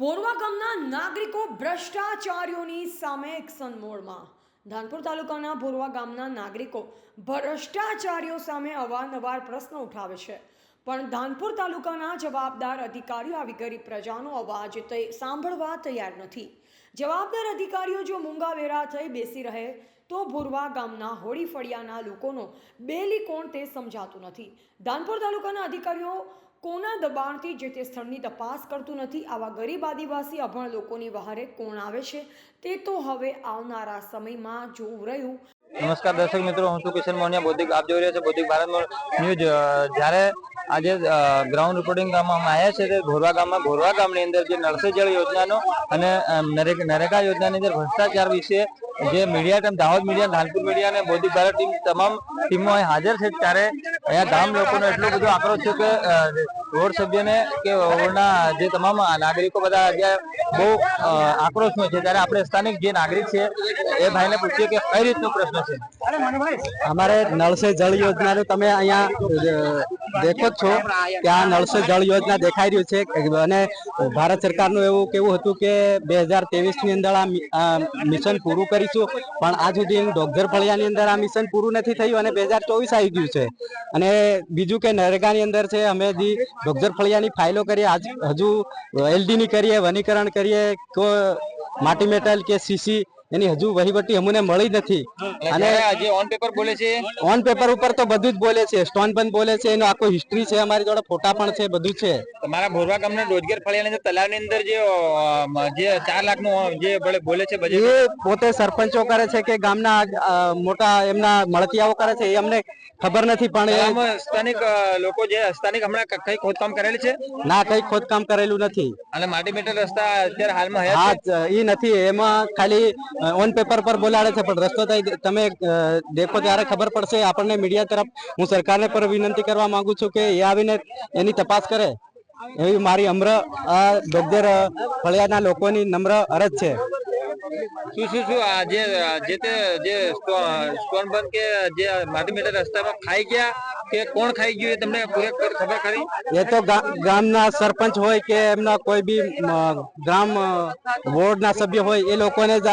બોરવા ગામના નાગરિકો ભ્રષ્ટાચારીઓની સામે એક્શન મોડમાં. ધાનપુર તાલુકાના બોરવા ગામના નાગરિકો ભ્રષ્ટાચારીઓ સામે અવારનવાર પ્રશ્ન ઉઠાવે છે. પણ ધાનપુર તાલુકાના જવાબદાર અધિકારીઓ આવી ગરીબ પ્રજાનો અવાજ સાંભળવા તૈયાર નથી. જવાબદાર અધિકારીઓ જો મૂંગા વેરા થઈ બેસી રહે, તો ભુરવા ગામના હોળી ફળિયાના લોકોનો બેલી કોણ તે સમજાતું નથી. ધાનપુર તાલુકાના અધિકારીઓ કોના દબાણથી જે તે સ્થળની તપાસ કરતું નથી, આવા ગરીબ આદિવાસી અભણ લોકોની વહારે કોણ આવે છે, તે તો હવે આવનારા સમયમાં જોવું રહ્યું. નમસ્કાર દર્શક મિત્રો, હું છું કિશન મોનિયા. બૌદ્ધિક આપ જોઈ રહ્યા છો બૌદ્ધિક ભારત ન્યૂઝ. જ્યારે આજે ગ્રાઉન્ડ રિપોર્ટિંગ અમે આવ્યા છે તે ભોરવા ગામમાં ભોરવા ગામની અંદર જે નળસે જળ યોજનાનો અને નરેગા યોજનાની અંદર ભ્રષ્ટાચાર વિશે જે media team Dahod media Dhanpur media અને બૌદ્ધિક ભારત ટીમ તમામ ટીમો હાજર છે. ત્યારે અહીંયા ગામ લોકોનો એટલો બધો આક્રોશ છે કે વોર્ડ રોડ સભ્યને કે વોર્ડના જે તમામ નાગરિકો બધા આજે બહુ આક્રોશમાં છે. ત્યારે આપણે સ્થાનિક જે નાગરિક છે એ ભાઈને પૂછીએ કે કઈ રીતનો પ્રશ્ન છે? અમારે નળ સે જળ યોજનાનું તમે અહીંયા દેખો જ છો કે આ નળ સે જળ યોજના દેખાઈ રહ્યું છે. અને ભારત સરકારનું એવું કેવું હતું કે બે હજારની અંદર આ મિશન પૂરું કરીશું, પણ આજ સુધી ડોગધર ફળિયાની અંદર આ મિશન પૂરું નથી થયું અને બે હજાર ચોવીસ આવી ગયું છે. અને બીજું કે નરેગાની અંદર છે, અમે હજી ડોગધર ફળિયાની ફાઇલો કરીએ, આજ હજુ એલડીની કરીએ, વનીકરણ કરીએ માટી મેટલ કે સીસી એની હજુ વહીવટી અમને મળી નથી. અને જે ઓન પેપર બોલે છે? ઓન પેપર ઉપર તો બધું જ બોલે છે. સ્ટોન પણ બોલે છે. એનો આખો હિસ્ટ્રી છે અમારી જોડે ફોટા પણ છે બધું છે. તમારા ભોરવા ગામના રોજગાર ફળિયાની અંદર તલાવની અંદર જે જે ચાર લાખનું જે બોલે- બોલે છે બજેટ એ પોતે સરપંચો કરે છે કે ગામના મોટા એમના મળતિયાઓ કરે છે એ અમને ખબર નથી પણ સ્થાનિક લોકો જે સ્થાનિક હમણાં કઈ ખોદકામ કરેલી છે? ના કઈ ખોદકામ કરેલું નથી. અને માટી મેટલ રસ્તા અત્યારે હાલમાં હા એ નથી. એમાં ખાલી ઓન પેપર પર બોલાડે છે, પણ રસ્તો તમે દેખો ત્યારે ખબર પડશે, આપણને મીડિયા તરફ હું સરકારને પર વિનંતી કરવા માંગુ છું કે એ આવીને એની તપાસ કરે. એવી મારી અમ્ર, આ ડોગદર ફળિયાના લોકોની નમ્ર અરજ છે. શું શું શું જે જે માટી રસ્તામાં ખાઈ ગયા કે કોણ ખાઈ ગયું એ તમને પૂરેપૂરી ખબર ખરી? એ તો ગામના સરપંચ હોય કે એમના કોઈ બી ગ્રામ વોર્ડના સભ્ય હોય એ લોકોને જ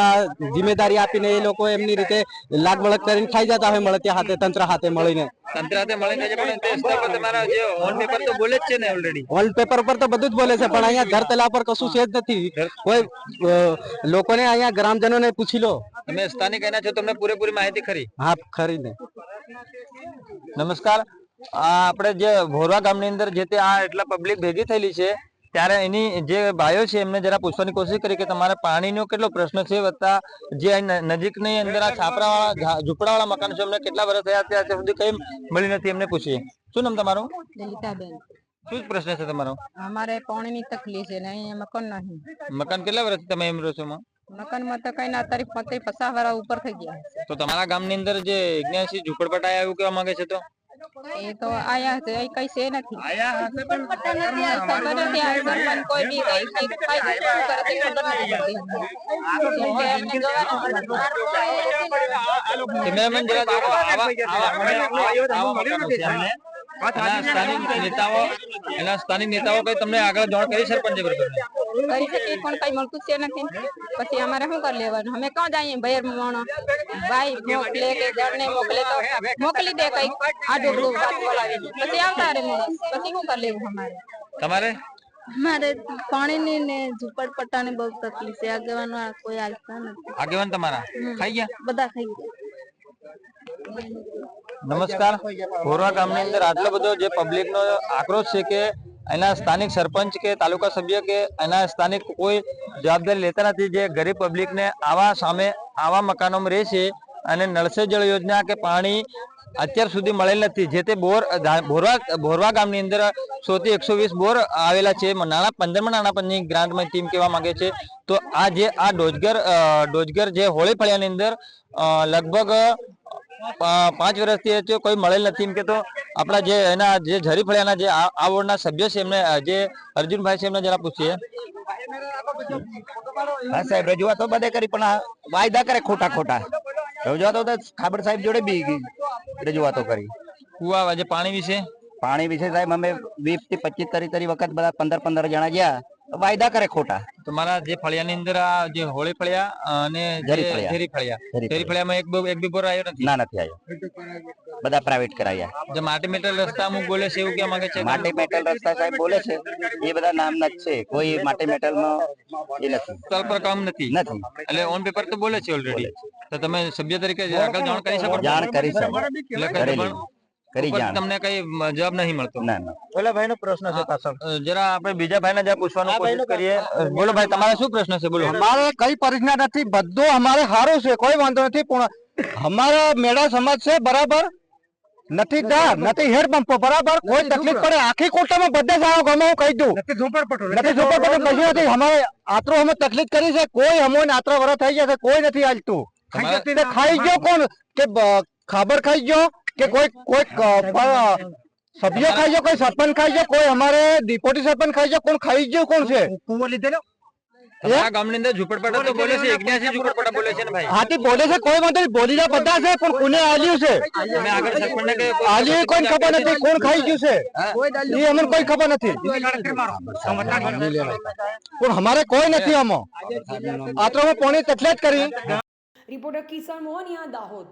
જિમ્મેદારી આપીને એ લોકો એમની રીતે લાગ બળગ કરીને ખાઈ જતા હોય હાથે તંત્ર હાથે મળીને. તંત્ર હાથે મળીને છે પણ તે રસ્તા પર તમારા જે ઓન પેપર તો બોલે જ છે ને ઓલરેડી ઓન પેપર ઉપર તો બધું જ બોલે છે પણ અહીંયા ઘર તલાવ પર કશું છે જ નથી. કોઈ લોકોને અહીંયા ગ્રામજનોને પૂછી લો. તમે સ્થાનિક એના છો તમને પૂરેપૂરી માહિતી ખરી? હા ખરીને નમસ્કાર. આ આપણે જે ભોરવા ગામની અંદર જે તે આ એટલા પબ્લિક ભેગી થયેલી છે ત્યારે એની જે ભાઈઓ છે એમને જરા પૂછવાની કોશિશ કરી કે તમારે પાણીનો કેટલો પ્રશ્ન છે વત્તા જે નજીકની અંદર આ છાપરાવાળા ઝૂંપડાવાળા મકાન છે એમને કેટલા વર્ષ થયા ત્યાં સુધી કઈ મળી નથી એમને પૂછીએ. શું નામ તમારું? લલિતાબેન. શું પ્રશ્ન છે તમારો? અમારે પાણીની તકલીફ છે ને મકાન નહીં મકાન કેટલા વર્ષ તમે એમ રહો છો એમાં? મકાનમાં તો કઈ ના તારી પતે પચાસ વાળા ઉપર થઈ ગયા. તો તમારા ગામની અંદર જે ઇગ્નાસી ઝુંપડપટ્ટા આવ્યા એવું કહેવા માંગે છે તો? એ તો આયા છે એ કઈ છે નથી. ખબર નથી આ સરપંચ કોઈ બી કઈ કઈ શું કરે તે ખબર નથી છે સ્થાનિક નેતાઓ એના સ્થાનિક નેતાઓ કઈ તમને આગળ જાણ કરી સરપંચ બરોબર કરી શકીએ પણ કઈ મળતું છે નથી. પછી અમારે શું કરી લેવાનું? અમે ક્યાં જઈએ? ભૈર મોણો. ભાઈ મોકલે કે જણને મોકલે તો મોકલી દે કઈ આડું બોલાવી પછી આવતા રે માણસ પછી શું કરી લેવું અમારે? તમારે? મારે પાણીની ને ઝુંપડપટ્ટાની બહુ તકલીફ છે. આગેવાનો આ કોઈ આવતા નથી. આગેવાન તમારા? ખાઈ ગયા? બધા ખાઈ ગયા. નમસ્કાર. ભોરવા ગામની અંદર આટલો બધો જે પબ્લિક નો આક્રોશ છે કે એના સ્થાનિક સરપંચ કે તાલુકા સભ્ય કે એના સ્થાનિક કોઈ જવાબદારી લેતા નથી, જે ગરીબ પબ્લિકને આવા સામે આવા મકાનોમાં રહે છે અને નળસે જળ યોજના કે પાણી અત્યાર સુધી મળેલ નથી, જે તે બોર ભોરવા ભોરવા ગામની અંદર સોથી એકસો વીસ બોર આવેલા છે. નાણા, પંદરમાં નાણાં પંચની ગ્રાન્ટમાં ટીમ કહેવા માંગે છે. તો આ જે, આ ડોજગર ડોજગર જે હોળી ફળિયાની અંદર લગભગ પાંચ વર્ષથી કોઈ મળેલ નથી. એમ કે તો આપણા જે એના જે ઝરીફળિયાના જે આ વોર્ડના સભ્ય છે એમને જે અર્જુનભાઈ છે એમને જરા પૂછીએ. હા સાહેબ રજૂઆતો બધે કરી પણ વાયદા કરે ખોટા ખોટા. રજૂઆતો તો ખાબર સાહેબ જોડે બી રજૂઆતો કરી. કુવા જે પાણી વિશે? પાણી વિશે સાહેબ અમે વીસથી પચીસ તરી તરી વખત બધા પંદર પંદર જણા ગયા. વાયદા કરે ખોટા. તમારા જે ફળિયાની અંદર આ જે હોળી ફળિયા અને ઝેરી ફળિયા. ઝેરી ફળિયા. ફળિયામાં એક એક બી બોર આવ્યો નથી? ના નથી આવ્યો. બધા પ્રાઇવેટ કરાયા જે માટી મેટલ રસ્તા અમુક બોલે છે એવું કેવા માંગે છે? માટી મેટલ રસ્તા સાહેબ બોલે છે. એ બધા નામના જ છે. કોઈ માટી મેટલ નો એ નથી. સ્થળ પર કામ નથી? નથી. એટલે ઓન પેપર તો બોલે છે ઓલરેડી તો તમે સભ્ય તરીકે આગળ જાણ કરી શકો જાણ કરી શકો. એટલે કરી જાણ. તમને કઈ જવાબ નહીં મળતો. ના ના. ઓલા ભાઈ નો પ્રશ્ન છે પાછળ. જરા આપણે બીજા ભાઈને જ્યાં પૂછવાનો કોશિશ કરીએ. બોલો ભાઈ તમારે શું પ્રશ્ન છે? બોલો. અમારે કઈ પરિજ્ઞા નથી. બધું અમારે સારું છે. કોઈ વાંધો નથી. પણ અમારા મેળા સમાજ છે બરાબર? નથી દા નથી. હેડ પંપો બરાબર? કોઈ તકલીફ પડે. આખી કોટામાં બધા સારો ગમે હું કહી દઉં. નથી ઝુંપડપટ્ટો. કશું નથી. અમારે આત્રો અમે તકલીફ કરી છે. કોઈ અમોને આત્રો વરસ થઈ ગયા છે. કોઈ નથી હાલતું. ખાઈ ગયો કોણ? કે ખાબર ખાઈ ગયો? કે કોઈ કોઈ સભ્ય ખાઈ ગયો કોઈ સરપંચ ખાઈ ગયો કોઈ અમારે ડિપોટી સરપંચ ખાઈ ગયો કોણ ખાઈ ગયો કોણ છે? તમારા ગામની અંદર ઝુંપડપટ્ટા તો બોલે છે એકન્યાસી ઝુંપડપટ્ટા બોલે છે ને ભાઈ? હાથી બોલે છે કોઈ વાંધો નહીં બોલી બધા છે પણ કોને આલ્યું છે? તમે આગળ સરપંચને કે આલ્યું કોઈ ખબર નથી કોણ ખાઈ ગયું છે? એ અમને કોઈ ખબર નથી. પણ અમારે કોઈ નથી આમાં. આ તો અમે પોણી તકલીફ કરી. રિપોર્ટર કિશન મોહનિયા દાહોદ.